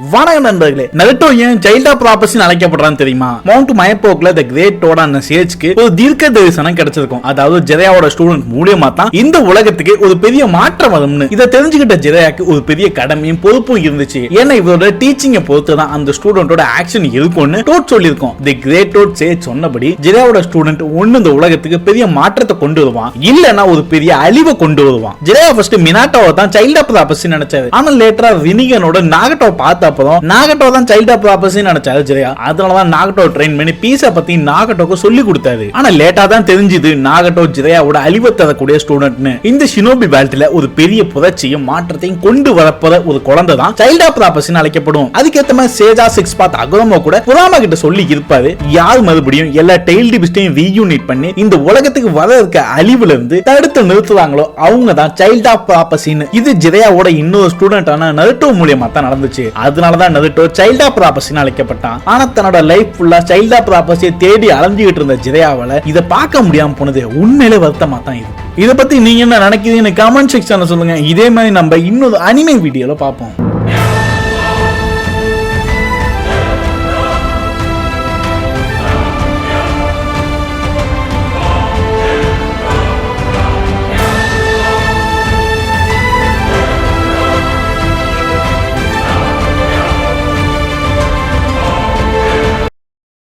வணக்கம் நண்பர்களே. நருட்டோ ஏன் சைல்ட் ஆஃப் அழைக்கப்படுறான்னு தெரியுமா? மவுண்ட் மயப்போக்ல த கிரேட் டோடான சேஜ்க்கு ஒரு தீர்க்க தரிசனம் கிடைச்சிருக்கும். அதாவது ஜெரையாவோட ஸ்டூடெண்ட் மூலியமா தான் இந்த உலகத்துக்கு ஒரு பெரிய மாற்றம் வரும்னு. இதை தெரிஞ்சுக்கிட்ட ஜெரையாக்கு ஒரு பெரிய கடமையும் பொறுப்பும் இருந்துச்சு. ஏன்னா இவரோட டீச்சிங்கை பொறுத்து தான் அந்த ஸ்டூடெண்டோட ஆக்ஷன் இருக்கும்னு டோட் சொல்லியிருக்கோம். தி கிரேட்டோட் சேஜ் சொன்னபடி ஜெரையாவோட ஸ்டூடெண்ட் ஒன்னு இந்த உலகத்துக்கு பெரிய மாற்றத்தை கொண்டு வருவான். இல்லனா ஒரு பெரிய அழிவை கொண்டு வருவான். ஜெரையா ஃபர்ஸ்ட் மினாட்டோவை தான் சைல்ட் ஆஃப் நினைச்சாரு. ஆனா லேட்டரா ரினிகனோட நாகட்டோ பார்த்து அப்புறம் நாகட்டோ தான் சைல்ட் ஆஃப் ப்ராப்பர்ஸ் நினைச்சாரு சரியா? அதனால தான் நாகட்டோ ட்ரெயின் பண்ணி பீஸை பத்தி நாகட்டோக்கு சொல்லி கொடுத்தாரு. ஆனா லேட்டா தான் தெரிஞ்சுது நாகட்டோ ஜெரையாவோட அழிவை தரக்கூடிய ஸ்டூடெண்ட்னு இந்த ஷினோபி பேல்ட்ல ஒரு பெரிய புரட்சியும் மாற்றத்தையும் கொண்டு வரப்போற ஒரு குழந்தை தான் சைல்ட் ஆஃப் ப்ராப்பர்ஸ் அழைக்கப்படும். அதுக்கேற்ற மாதிரி சேஜா சிக்ஸ் பாத் அகரமோ கூட புராமா கிட்ட சொல்லி இருப்பாரு. யார் மறுபடியும் எல்லா டெய்ல் டிபிஸ்டையும் ரீயூனிட் பண்ணி இந்த உலகத்துக்கு வர இருக்க அழிவுல இருந்து தடுத்து நிறுத்துவாங்களோ அவங்க தான் சைல்ட் ஆஃப் ப்ராப்பர்சின்னு இது ஜிரையாவோட இன்னொரு ஸ்டூடெண்டான நருட்டோ மூலியமா தான் நடந்துச்சு. அதனால தான் நருட்டோ சைல்டா ப்ராப்பர்சின்னு அழைக்கப்பட்டான். ஆனா தன்னோட லைஃப் ஃபுல்லா சைல்டா ப்ராப்பர்சியை தேடி அலைஞ்சுகிட்டு இருந்த ஜெரையாவால இதை பார்க்க முடியாம போனது உண்மையிலே வருத்தமா தான் இது. இதை பத்தி நீங்க என்ன நினைக்கிறீங்கன்னு கமெண்ட் செக்ஷன்ல சொல்லுங்க. இதே மாதிரி நம்ம இன்னொரு அனிமே வீடியோல பார்ப்போம்.